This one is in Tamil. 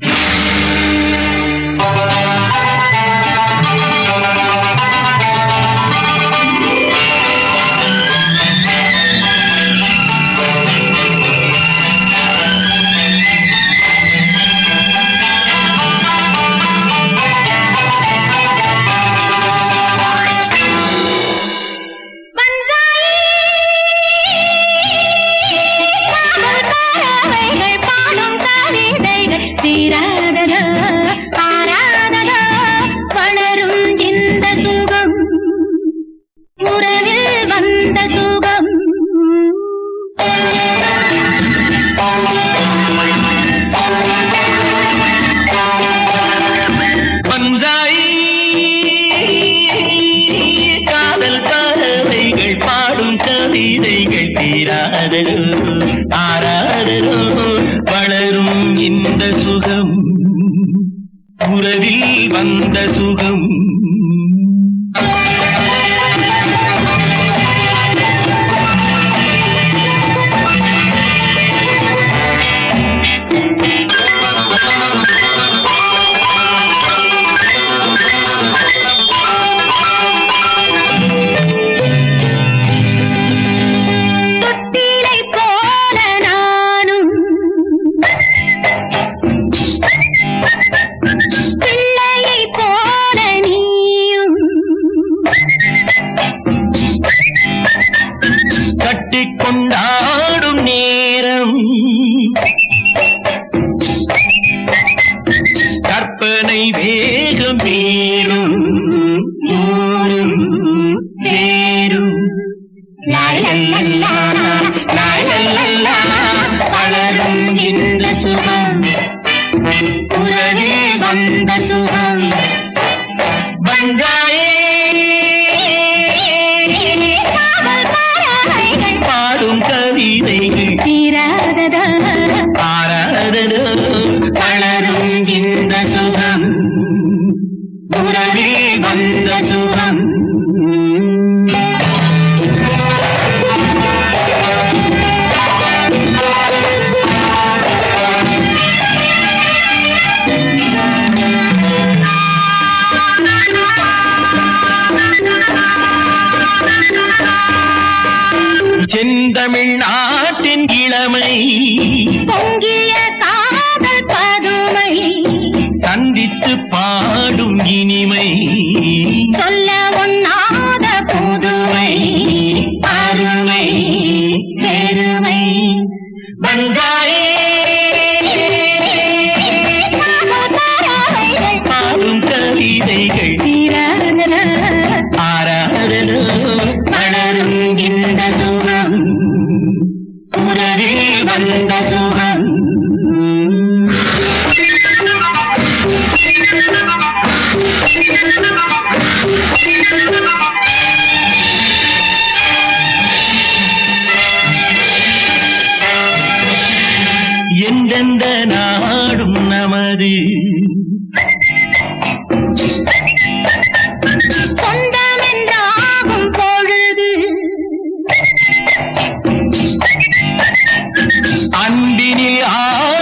you தீராததோ ஆராததோ வளரும் இந்த சுகம். உறவில் வந்த சுகம். கட்டிக் கொண்டாடும் நேரம். கற்பனை வேகம் வேறும் ஊரும் வளரும் இந்த சுகம் உறவே வந்த சுகம். பஞ்சாயே உறவில் வந்த சுகம். செந்தமிழ் நாட்டின் இளமை. பொங்கிய பெருமை. பஞ்சாயே பாடும் கவிதைகள். நமது சொந்தமென்றாகும் பொழுது. அன்பினில் ஆடும்